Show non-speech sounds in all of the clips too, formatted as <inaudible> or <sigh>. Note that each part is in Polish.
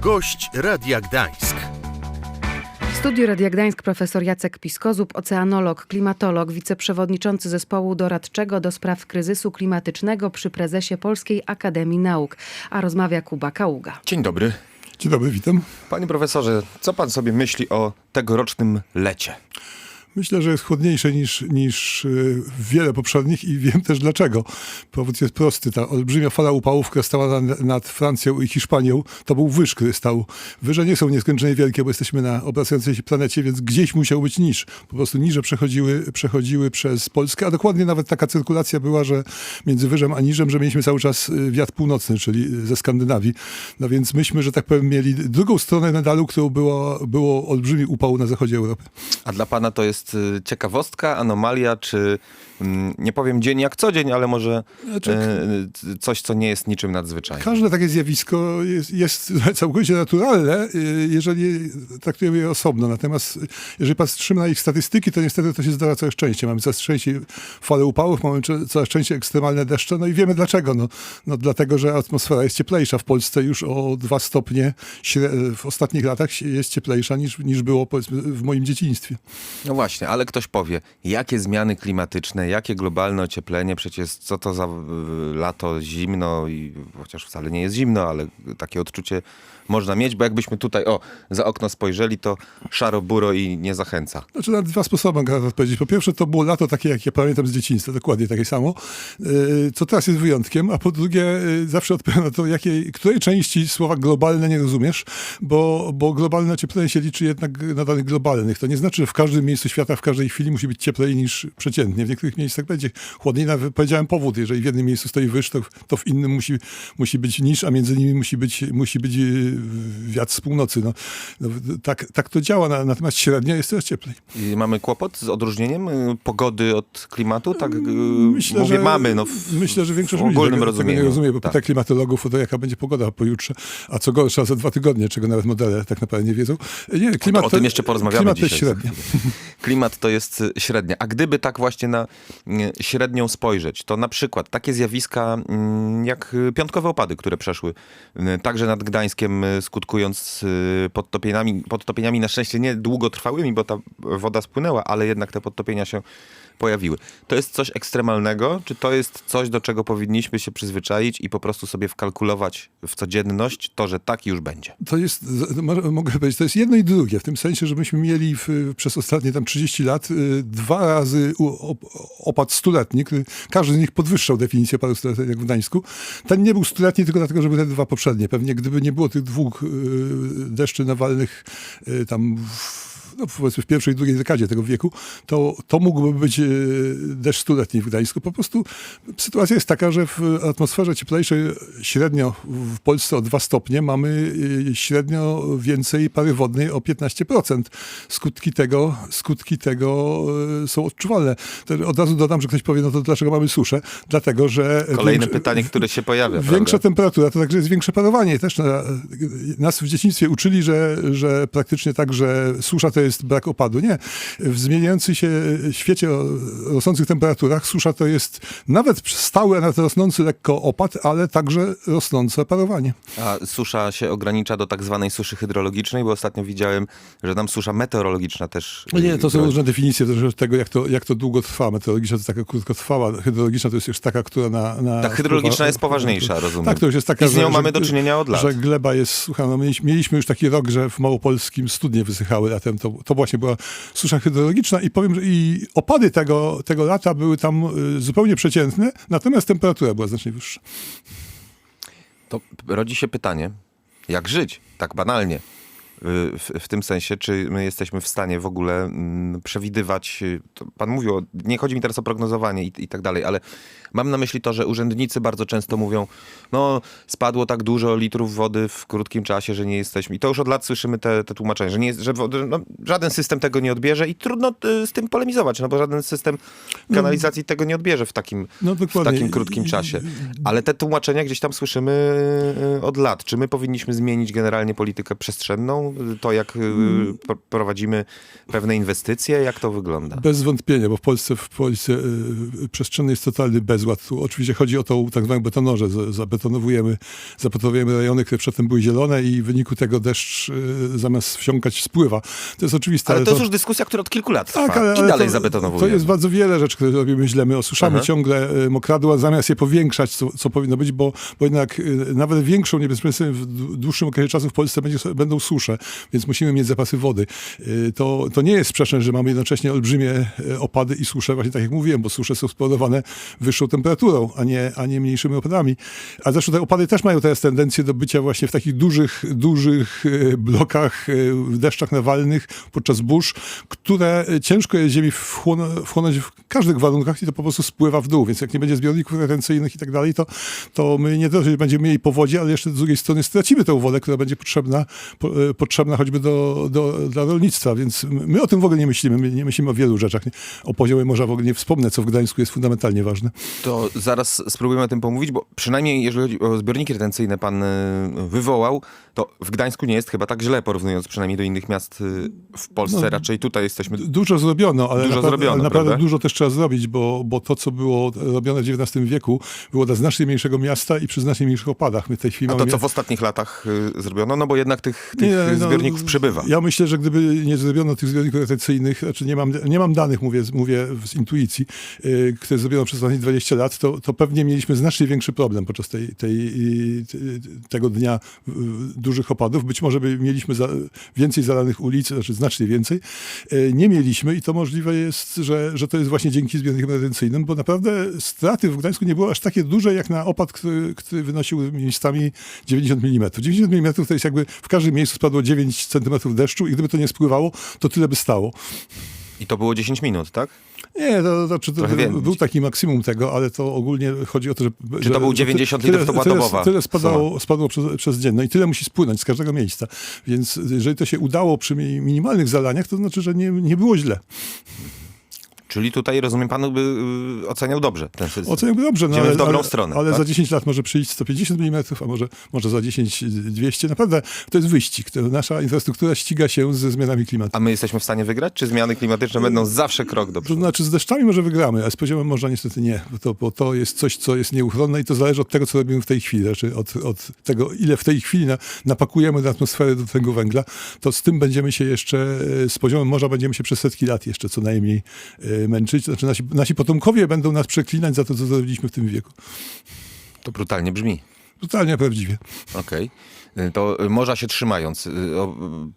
Gość Radia Gdańsk. W studiu Radia Gdańsk profesor Jacek Piskozub, oceanolog, klimatolog, wiceprzewodniczący zespołu doradczego do spraw kryzysu klimatycznego przy prezesie Polskiej Akademii Nauk, a rozmawia Kuba Kaługa. Dzień dobry. Dzień dobry, witam. Panie profesorze, co pan sobie myśli o tegorocznym lecie? Myślę, że jest chłodniejsze niż, niż y, wiele poprzednich i wiem też dlaczego. Powód jest prosty. Ta olbrzymia fala upałów, która stała nad, nad Francją i Hiszpanią, to był wyż, stał. Wyże nie są nieskończenie wielkie, bo jesteśmy na obracającej się planecie, więc gdzieś musiał być niż. Po prostu niże przechodziły, przechodziły przez Polskę, a dokładnie nawet taka cyrkulacja była, że między wyżem a niżem, że mieliśmy cały czas y, wiatr północny, czyli ze Skandynawii. No więc myśmy, że tak powiem, mieli drugą stronę medalu, którą było, było olbrzymi upał na zachodzie Europy. A dla pana to jest y, ciekawostka, anomalia, czy mm, nie powiem dzień jak co dzień, ale może Znaczy- y, coś, co nie jest niczym nadzwyczajnym. Każde takie zjawisko jest, jest <laughs> całkowicie naturalne, y, jeżeli traktujemy je osobno. Natomiast jeżeli patrzymy na ich statystyki, to niestety to się zdarza coraz częściej. Mamy coraz częściej fale upałów, mamy coraz częściej ekstremalne deszcze, no i wiemy dlaczego. No, no dlatego, że atmosfera jest cieplejsza. W Polsce już o dwa stopnie w ostatnich latach jest cieplejsza niż, niż było powiedzmy w moim dzieciństwie. No właśnie, ale ktoś powie, jakie zmiany klimatyczne, jakie globalne ocieplenie, przecież co to za y, lato zimno i chociaż wcale nie jest zimno, ale takie odczucie można mieć, bo jakbyśmy tutaj, o, za okno spojrzeli, to szaro, buro i nie zachęca. Znaczy na dwa sposoby mogę odpowiedzieć. Po pierwsze, to było lato takie, jak ja pamiętam z dzieciństwa, dokładnie takie samo, yy, co teraz jest wyjątkiem, a po drugie, yy, zawsze odpowiadam na to, jakiej, której części słowa globalne nie rozumiesz, bo, bo globalne ocieplenie się liczy jednak na danych globalnych. To nie znaczy, że w każdym miejscu świata, w każdej chwili musi być cieplej niż przeciętnie. W niektórych miejscach będzie chłodniej. Nawet powiedziałem powód, jeżeli w jednym miejscu stoi wyż, to, to w innym musi, musi być niż, a między nimi musi być, musi być yy, wiatr z północy. No, no, tak, tak to działa, na- natomiast średnio jest coraz cieplej. I mamy kłopot z odróżnieniem y, pogody od klimatu? Tak y, Myślę, mówię że, mamy, no w, myślę, że większość w ludzi ogólnym tego, tego nie rozumie, bo tak. pyta klimatologów o to, jaka będzie pogoda pojutrze, a co gorsza za dwa tygodnie, czego nawet modele tak naprawdę nie wiedzą. Nie, klimat o tym jeszcze porozmawiamy klimat dzisiaj. to jest średnio. <laughs> Klimat to jest y, średnia. A gdyby tak właśnie na średnią spojrzeć, to na przykład takie zjawiska mm, jak piątkowe opady, które przeszły także nad Gdańskiem, skutkując y, podtopieniami, podtopieniami na szczęście nie długotrwałymi, bo ta woda spłynęła, ale jednak te podtopienia się pojawiły. To jest coś ekstremalnego, czy to jest coś, do czego powinniśmy się przyzwyczaić i po prostu sobie wkalkulować w codzienność to, że tak już będzie? To jest, mogę powiedzieć, to jest jedno i drugie, w tym sensie, że myśmy mieli w, przez ostatnie tam 30 lat y, dwa razy opad stuletni, który, każdy z nich podwyższał definicję opadu stuletniego jak w Gdańsku. Ten nie był stuletni tylko dlatego, że były te dwa poprzednie. Pewnie gdyby nie było tych dwóch y, deszczy nawalnych y, tam w, no powiedzmy w pierwszej i drugiej dekadzie tego wieku, to, to mógłby być e, deszcz stuletni w Gdańsku. Po prostu sytuacja jest taka, że w atmosferze cieplejszej średnio w Polsce o 2 stopnie mamy e, średnio więcej pary wodnej o 15%. Skutki tego, skutki tego e, są odczuwalne. Od razu dodam, że ktoś powie, no to dlaczego mamy suszę? Dlatego, że... Kolejne większe- pytanie, które się pojawia. Większa prawda? temperatura to także jest większe parowanie. Też na, nas w dzieciństwie uczyli, że, że praktycznie tak, że susza to jest brak opadu. Nie. W zmieniającym się świecie o rosnących temperaturach susza to jest nawet stały, a nawet rosnący lekko opad, ale także rosnące parowanie. A susza się ogranicza do tak zwanej suszy hydrologicznej, bo ostatnio widziałem, że tam susza meteorologiczna też. No Nie, to są różne definicje tego, jak to, jak to długo trwa. Meteorologiczna to jest taka krótkotrwała, hydrologiczna to jest już taka, która na... na Ta hydrologiczna jest poważniejsza, rozumiem. Tak, to już jest taka, I z nią że- mamy do czynienia od lat. Że gleba jest, słuchaj, no mieliśmy, mieliśmy już taki rok, że w Małopolskim studnie wysychały latem. To, to właśnie była susza hydrologiczna i powiem, że i opady tego, tego lata były tam y, zupełnie przeciętne, natomiast temperatura była znacznie wyższa. To rodzi się pytanie, jak żyć, tak banalnie, w, w tym sensie, czy my jesteśmy w stanie w ogóle mm, przewidywać, to pan mówił, o, nie chodzi mi teraz o prognozowanie i, i tak dalej, ale mam na myśli to, że urzędnicy bardzo często mówią, no spadło tak dużo litrów wody w krótkim czasie, że nie jesteśmy, i to już od lat słyszymy te, te tłumaczenia, że, nie jest, że no, żaden system tego nie odbierze i trudno y, z tym polemizować, no bo żaden system kanalizacji tego nie odbierze w takim, No, w takim krótkim czasie. Ale te tłumaczenia gdzieś tam słyszymy y, od lat. Czy my powinniśmy zmienić generalnie politykę przestrzenną To jak y, pro- prowadzimy pewne inwestycje? Jak to wygląda? Bez wątpienia, bo w Polsce, w Polsce y, przestrzenny jest totalny bezład. Tu oczywiście chodzi o tą tak zwaną betonożę. Zabetonowujemy, zabetonowujemy rejony, które przedtem były zielone i w wyniku tego deszcz y, zamiast wsiąkać spływa. To jest oczywiste. Ale to jest już dyskusja, która od kilku lat trwa Tak, ale, i ale dalej to, zabetonowujemy. To jest bardzo wiele rzeczy, które robimy źle. My osuszamy Aha. ciągle y, mokradła, zamiast je powiększać, co, co powinno być, bo, bo jednak y, nawet większą niebezpieczeństwem w dłu- dłuższym okresie czasu w Polsce będzie, będą susze, więc musimy mieć zapasy wody. Y, To, to nie jest sprzeczne, że mamy jednocześnie olbrzymie y, opady i susze, właśnie tak jak mówiłem, bo susze są spowodowane wyższą temperaturą, a nie, a nie mniejszymi opadami. A zresztą te opady też mają teraz tendencję do bycia właśnie w takich dużych, dużych y, blokach, w deszczach nawalnych podczas burz, które ciężko jest ziemi wchłonąć, w każdych warunkach i to po prostu spływa w dół. Więc jak nie będzie zbiorników retencyjnych i tak dalej, to, to my nie tylko będziemy mieli powodzie, ale jeszcze z drugiej strony stracimy tę wodę, która będzie potrzebna, po, potrzebna choćby do, do, dla rolnictwa. Więc my o tym w ogóle nie myślimy. My nie myślimy o wielu rzeczach. O poziomie morza w ogóle nie wspomnę, co w Gdańsku jest fundamentalnie ważne. To zaraz spróbujemy o tym pomówić, bo przynajmniej jeżeli chodzi o zbiorniki retencyjne pan y, wywołał, to w Gdańsku nie jest chyba tak źle, porównując przynajmniej do innych miast y, w Polsce. No, Raczej tutaj jesteśmy... Dużo zrobiono, ale Dużo naprawdę, zrobiono, ale naprawdę dużo też trzeba zrobić, bo, bo to, co było robione w XIX wieku, było dla znacznie mniejszego miasta i przy znacznie mniejszych opadach. My w tej chwili A to, mamy... co w ostatnich latach y, zrobiono? No bo jednak tych, tych Nie, no, zbiorników przybywa. Ja myślę, że gdyby nie zrobiono tych zbiorników retencyjnych, znaczy nie mam, nie mam danych, mówię, mówię z intuicji, yy, które zrobiono przez ostatnie 20 lat, to, to pewnie mieliśmy znacznie większy problem podczas tej, tej, tego dnia dużych opadów. Być może by mieliśmy za, więcej zalanych ulic, znaczy znacznie więcej. Yy, nie mieliśmy i to możliwe jest, że, że to jest właśnie dzięki zbiornikom retencyjnym, bo naprawdę straty w Gdańsku nie były aż takie duże, jak na opad, który, który wynosił miejscami 90 mm. 90 mm to jest jakby w każdym miejscu spadło 9 cm deszczu i gdyby to nie spływało, to tyle by stało. I to było 10 minut, tak? Nie, to, to, czy to więcej. był taki maksimum tego, ale to ogólnie chodzi o to, że... Czy że, to był że 90 tyle- litrów, to była tyle, dobowa Tyle spadało, spadło przez, przez dzień. No i tyle musi spłynąć z każdego miejsca. Więc jeżeli to się udało przy mi- minimalnych zalaniach, to znaczy, że nie, nie było źle. Czyli tutaj, rozumiem, pan by y, oceniał dobrze ten system. Oceniam dobrze, no, Idziemy ale, w dobrą ale, stronę, ale tak? za 10 lat może przyjść 150 mm, a może, może za 10 200. Naprawdę to jest wyścig. To nasza infrastruktura ściga się ze zmianami klimatu. A my jesteśmy w stanie wygrać? Czy zmiany klimatyczne będą zawsze krok do To przodu? znaczy z deszczami może wygramy, a z poziomem morza niestety nie, bo to, bo to jest coś, co jest nieuchronne i to zależy od tego, co robimy w tej chwili. Znaczy od, od tego, ile w tej chwili na, napakujemy do atmosfery do tego węgla, to z tym będziemy się jeszcze, e, z poziomem morza będziemy się przez setki lat jeszcze co najmniej e, męczyć. Znaczy nasi, nasi potomkowie będą nas przeklinać za to, co zrobiliśmy w tym wieku. To brutalnie brzmi. Totalnie prawdziwie. Okej. Y, To y, morza się trzymając, y,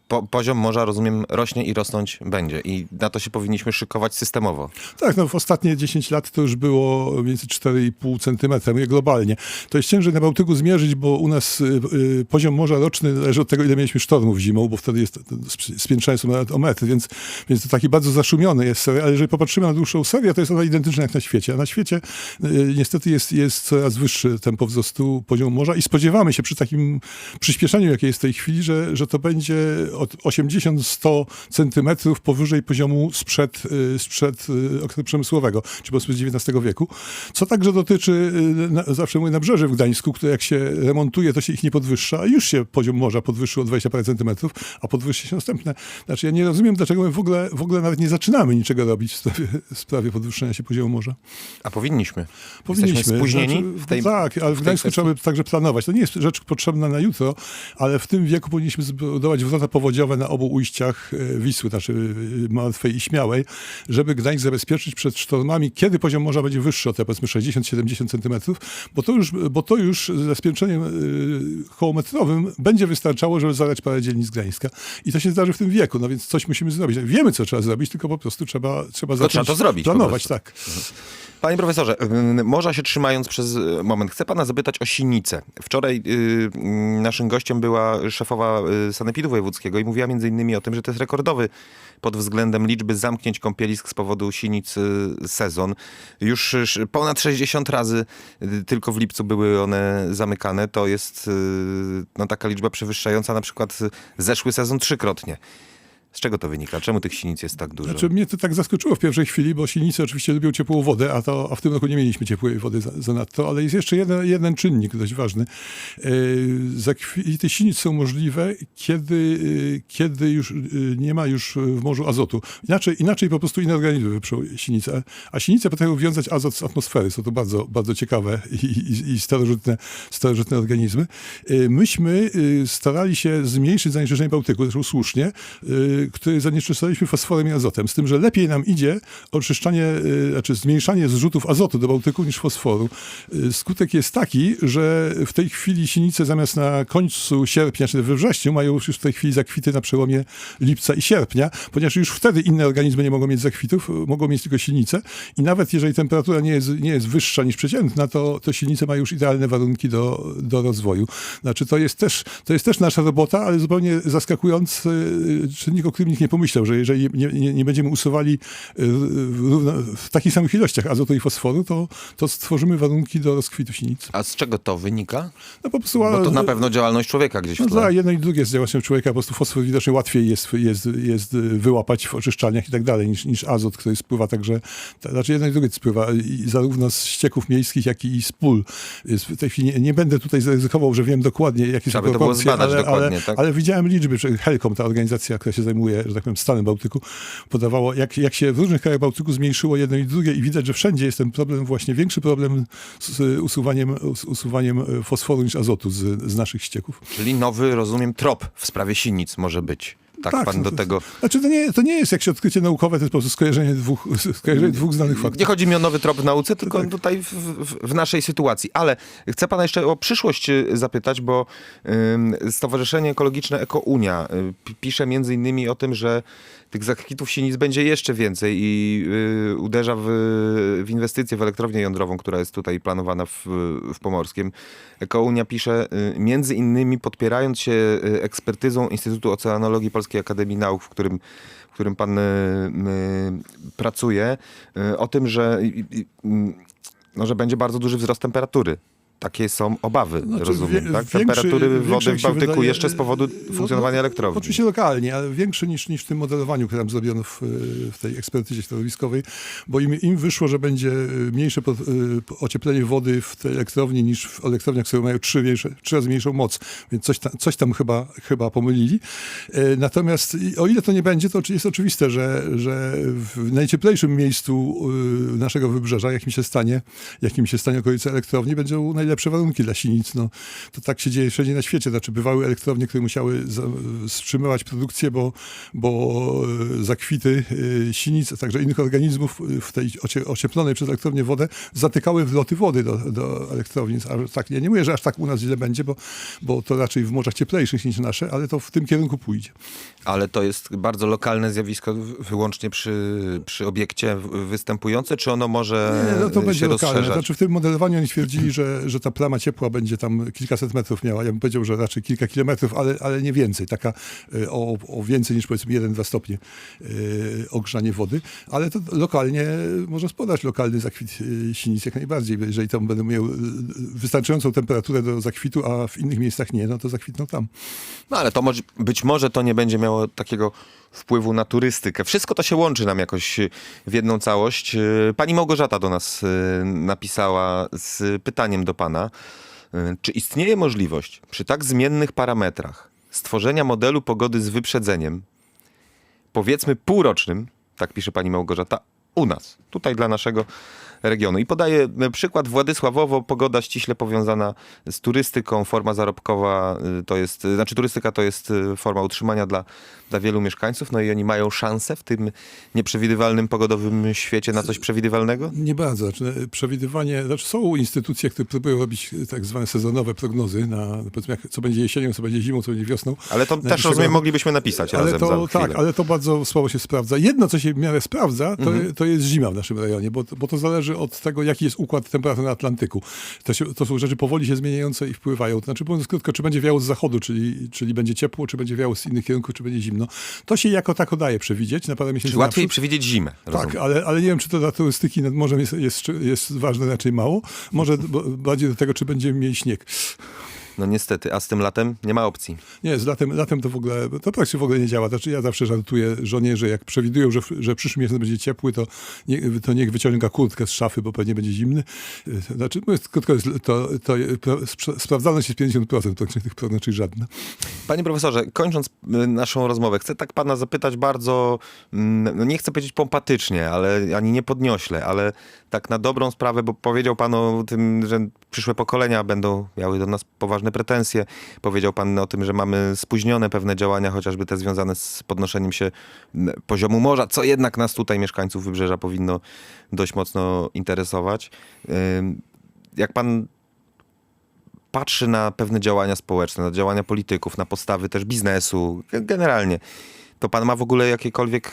po, poziom morza, rozumiem, rośnie i rosnąć będzie. I na to się powinniśmy szykować systemowo. Tak, no w ostatnie 10 lat to już było więcej 4,5 centymetra, mówię globalnie. To jest ciężej na Bałtyku zmierzyć, bo u nas y, y, poziom morza roczny zależy od tego, ile mieliśmy sztormów zimą, bo wtedy jest, sp- spiętrzane są nawet o metr, więc, więc to taki bardzo zaszumiony jest serial, ale jeżeli popatrzymy na dłuższą serię, to jest ona identyczna jak na świecie. A na świecie y, niestety jest, jest coraz wyższy tempo wzrostu poziomu morza i spodziewamy się przy takim przyspieszeniu, jakie jest w tej chwili, że, że to będzie od 80-100 centymetrów powyżej poziomu sprzed, y, sprzed y, okresu przemysłowego, czy powiedzmy z XIX wieku. Co także dotyczy, y, na, zawsze mówię, nabrzeży w Gdańsku, które jak się remontuje, to się ich nie podwyższa, a już się poziom morza podwyższył o 20 parę centymetrów, a podwyższy się następne. Znaczy ja nie rozumiem, dlaczego my w ogóle, w ogóle nawet nie zaczynamy niczego robić w sprawie, w sprawie podwyższenia się poziomu morza. A powinniśmy. Powinniśmy. Jesteśmy spóźnieni Znaczy, w tej tak, ale w, tej Gdańsku trzeba by także planować. To nie jest rzecz potrzebna na jutro, ale w tym wieku powinniśmy zbudować wrota powodziowe na obu ujściach e, Wisły, znaczy e, Martwej i Śmiałej, żeby Gdańsk zabezpieczyć przed sztormami, kiedy poziom morza będzie wyższy o te powiedzmy 60-70 centymetrów, bo to już, bo to już ze spiętrzeniem e, kołometrowym będzie wystarczało, żeby zalać parę dzielnic Gdańska. I to się zdarzy w tym wieku, no więc coś musimy zrobić. Wiemy, co trzeba zrobić, tylko po prostu trzeba, trzeba Tylko trzeba zacząć to zrobić planować, tak. Panie profesorze, y, morza się trzymając przez y, moment, chcę pana zapytać o sinicę. Wczoraj y, y, naszym gościem była szefowa y, Sanepidu Wojewódzkiego i mówiła między innymi o tym, że to jest rekordowy pod względem liczby zamknięć kąpielisk z powodu sinic y, sezon. Już ponad 60 razy tylko w lipcu były one zamykane. To jest no, taka liczba przewyższająca na przykład zeszły sezon trzykrotnie. Z czego to wynika? Czemu tych sinic jest tak dużo? Znaczy mnie to tak zaskoczyło w pierwszej chwili, bo silnicy oczywiście lubią ciepłą wodę, a, to, a w tym roku nie mieliśmy ciepłej wody za, zanadto, ale jest jeszcze jeden, jeden czynnik dość ważny. E, zakwity sinic są możliwe, kiedy, e, kiedy już e, nie ma już w morzu azotu. Inaczej, inaczej po prostu inne organizmy wyprzą sinice, a sinice potrafią wiązać azot z atmosfery. Są to bardzo, bardzo ciekawe i, i, i starożytne, starożytne organizmy. Myśmy starali się zmniejszyć zanieczyszczenie Bałtyku, zresztą słusznie, który zanieczyszczaliśmy fosforem i azotem. Z tym, że lepiej nam idzie oczyszczanie, e, znaczy zmniejszanie zrzutów azotu do Bałtyku niż fosforu. E, Skutek jest taki, że w tej chwili sinice zamiast na końcu sierpnia, czy we wrześniu, mają już w tej chwili zakwity na przełomie lipca i sierpnia, ponieważ już wtedy inne organizmy nie mogą mieć zakwitów, mogą mieć tylko sinice i nawet jeżeli temperatura nie jest, nie jest wyższa niż przeciętna, to, to sinice mają już idealne warunki do, do rozwoju. Znaczy to jest, też, to jest też nasza robota, ale zupełnie zaskakujący czynnik, o którym nikt nie pomyślał, że jeżeli nie, nie, nie będziemy usuwali y, równo, w takich samych ilościach azotu i fosforu, to, to stworzymy warunki do rozkwitu sinic. A z czego to wynika? No po prostu Bo to na pewno działalność człowieka gdzieś w no tle. tak, jedno i drugie z działalnością człowieka. Po prostu fosfor widocznie łatwiej jest, jest, jest wyłapać w oczyszczalniach i tak dalej, niż, niż azot, który spływa także, znaczy jedno i drugie spływa zarówno z ścieków miejskich, jak i z pól. Jest w tej chwili nie, nie będę tutaj zaryzykował, że wiem dokładnie, jakie Trzeba są by to było proporcje, zbadać ale, dokładnie, ale, tak? ale widziałem liczby, że Helcom, ta organizacja, która się zajmuje, że tak powiem, stanem Bałtyku, podawało, jak, jak się w różnych krajach Bałtyku zmniejszyło jedno i drugie i widać, że wszędzie jest ten problem, właśnie większy problem z usuwaniem, z usuwaniem fosforu niż azotu z, z naszych ścieków. Czyli nowy, rozumiem, trop w sprawie sinic może być. Tak, pan no do to- tego... Znaczy to nie, to nie jest jakieś odkrycie naukowe, to jest po prostu skojarzenie dwóch, skojarzenie dwóch znanych faktów. Nie chodzi mi o nowy trop w nauce, tylko tak. tutaj w, w, w naszej sytuacji. Ale chcę pana jeszcze o przyszłość y, zapytać, bo ym, Stowarzyszenie Ekologiczne Ekounia y, pi- pisze między innymi o tym, że tych zakwitów sinic będzie jeszcze więcej i y, uderza w, w inwestycje w elektrownię jądrową, która jest tutaj planowana w, w Pomorskiem. Ekounia pisze, y, między innymi podpierając się y, ekspertyzą Instytutu Oceanologii Polskiej Akademii Nauk, w którym w którym pan y, y, pracuje, y, o tym, że, no, że będzie bardzo duży wzrost temperatury. Takie są obawy, Znaczy, rozumiem, wie- tak? Temperatury większy, wody w Bałtyku wydaje, jeszcze z powodu no, funkcjonowania no, elektrowni. Oczywiście lokalnie, ale większy niż, niż w tym modelowaniu, które tam zrobiono w, w tej ekspertyzie środowiskowej, bo im, im wyszło, że będzie y, mniejsze y, ocieplenie wody w tej elektrowni niż w elektrowniach, które mają trzy, większe, trzy razy mniejszą moc, więc coś tam, coś tam chyba, chyba pomylili. E, Natomiast o ile to nie będzie, to jest oczywiste, że, że w najcieplejszym miejscu y, naszego wybrzeża, jakim się stanie, jakim się stanie okolice elektrowni, będą najlepsze warunki dla sinic. No, to tak się dzieje wszędzie na świecie. Znaczy bywały elektrownie, które musiały wstrzymywać produkcję, bo, bo e, zakwity e, sinic, a także innych organizmów e, w tej ocie, ocieplonej przez elektrownię wodę zatykały wloty wody do, do elektrowni. Tak, ja nie mówię, że aż tak u nas źle będzie, bo, bo to raczej w morzach cieplejszych niż nasze, ale to w tym kierunku pójdzie. Ale to jest bardzo lokalne zjawisko wyłącznie przy, przy obiekcie występujące, czy ono może Nie, no to y, będzie się lokalne. rozszerzać? Znaczy w tym modelowaniu oni twierdzili, że, że ta plama ciepła będzie tam kilkaset metrów miała. Ja bym powiedział, że raczej kilka kilometrów, ale, ale nie więcej. Taka y, o, o więcej niż powiedzmy 1-2 stopnie y, ogrzanie wody. Ale to lokalnie może spodać lokalny zakwit y, sinic jak najbardziej. Jeżeli tam będą miały wystarczającą temperaturę do zakwitu, a w innych miejscach nie, no to zakwitną tam. No ale to może, być może to nie będzie miało takiego wpływu na turystykę. Wszystko to się łączy nam jakoś y, w jedną całość. Y, Pani Małgorzata do nas y, napisała z pytaniem do pana. Czy istnieje możliwość przy tak zmiennych parametrach stworzenia modelu pogody z wyprzedzeniem, powiedzmy półrocznym, tak pisze pani Małgorzata, u nas, tutaj dla naszego regionu. I podaje e, przykład Władysławowo, pogoda ściśle powiązana z turystyką, forma zarobkowa y, to jest, y, znaczy turystyka to jest forma utrzymania dla, dla wielu mieszkańców, no i oni mają szansę w tym nieprzewidywalnym pogodowym świecie na coś przewidywalnego? Nie bardzo. Znaczy, e, przewidywanie, znaczy są instytucje, które próbują robić e, tak zwane sezonowe prognozy na powiedzmy, jak, co będzie jesienią, co będzie zimą, co będzie wiosną. Ale to też rozumiem, moglibyśmy napisać Ale razem to, tak, ale to bardzo słabo się sprawdza. Jedno, co się w miarę sprawdza, to, Mhm. to jest zima w naszym rejonie, bo, bo to zależy od tego, jaki jest układ temperatur na Atlantyku. To, się, to są rzeczy powoli się zmieniające i wpływają. To znaczy, mówiąc krótko, czy będzie wiało z zachodu, czyli, czyli będzie ciepło, czy będzie wiało z innych kierunków, czy będzie zimno. To się jako tako daje przewidzieć na parę miesięcy Czyli łatwiej naprzód. przewidzieć zimę. Tak, rozumiem. ale, ale nie wiem, czy to dla turystyki nad morzem jest, jest, jest ważne, raczej mało. Może bardziej do tego, czy będziemy mieli śnieg. No niestety, a z tym latem nie ma opcji. Nie, z latem, latem to w ogóle, to praktycznie w ogóle nie działa. Znaczy ja zawsze żartuję żonie, że jak przewidują, że, że przyszły miesiąc będzie ciepły, to, nie, to niech wyciąga kurtkę z szafy, bo pewnie będzie zimny. Y, Znaczy, krótko to, to pra- spra- sprawdzalność jest 50%, to tych prognoz żadna. Panie profesorze, kończąc y, naszą rozmowę, chcę tak pana zapytać bardzo, mm, no nie chcę powiedzieć pompatycznie, ale ani nie podniośle, ale tak na dobrą sprawę, bo powiedział pan o tym, że przyszłe pokolenia będą miały do nas poważne pretensje. Powiedział pan o tym, że mamy spóźnione pewne działania, chociażby te związane z podnoszeniem się poziomu morza, co jednak nas tutaj, mieszkańców Wybrzeża, powinno dość mocno interesować. Jak pan patrzy na pewne działania społeczne, na działania polityków, na postawy też biznesu, ge- generalnie, to pan ma w ogóle jakiekolwiek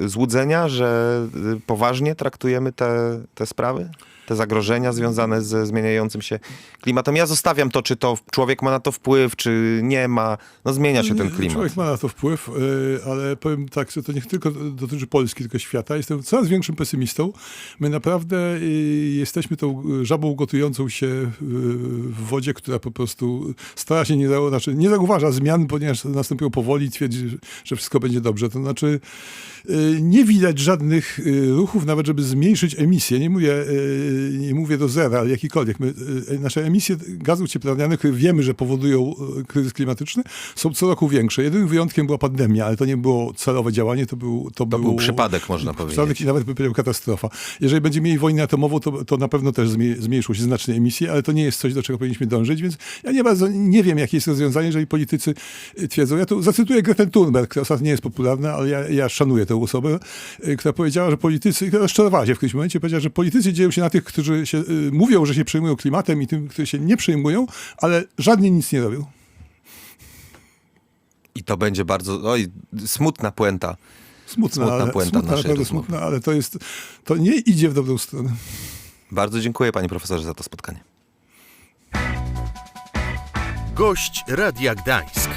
yy, złudzenia, że yy, poważnie traktujemy te, te sprawy? Te zagrożenia związane ze zmieniającym się klimatem. Ja zostawiam to, czy to człowiek ma na to wpływ, czy nie ma. No zmienia się ten klimat. Człowiek ma na to wpływ, y, ale powiem tak, że to nie tylko dotyczy Polski, tylko świata. Jestem coraz większym pesymistą. My naprawdę y, jesteśmy tą żabą gotującą się y, w wodzie, która po prostu stara się nie, znaczy nie zauważa zmian, ponieważ następują powoli i twierdzi, że- wszystko będzie dobrze. To znaczy nie widać żadnych ruchów, nawet żeby zmniejszyć emisję. Nie mówię, nie mówię do zera, ale jakikolwiek. My, y, nasze emisje gazów cieplarnianych, które wiemy, że powodują y, kryzys klimatyczny, są co roku większe. Jedynym wyjątkiem była pandemia, ale to nie było celowe działanie, to był... To, To był przypadek, można powiedzieć. Przypadek i nawet powiedział katastrofa. Jeżeli będziemy mieli wojnę atomową, to, to na pewno też zmniej- zmniejszą się znacznie emisje, ale to nie jest coś, do czego powinniśmy dążyć, więc ja nie bardzo nie wiem, jakie jest rozwiązanie, jeżeli politycy y, twierdzą. Ja tu zacytuję Gretę Thunberg, która ostatnio nie jest popularna, ale ja, ja szanuję tę osobę, y, która powiedziała, że politycy, która rozczarowała się w którymś momencie, powiedziała, że politycy dzieją się na tych, którzy się, y, mówią, że się przejmują klimatem i tym, którzy się nie przejmują, ale żadnie nic nie robią. I to będzie bardzo. Oj, smutna puenta. Smutna, Smutna ale, puenta smutna naszej naprawdę rozmowy. smutna, ale to jest, to nie idzie w dobrą stronę. Bardzo dziękuję, panie profesorze, za to spotkanie. Gość Radia Gdańsk.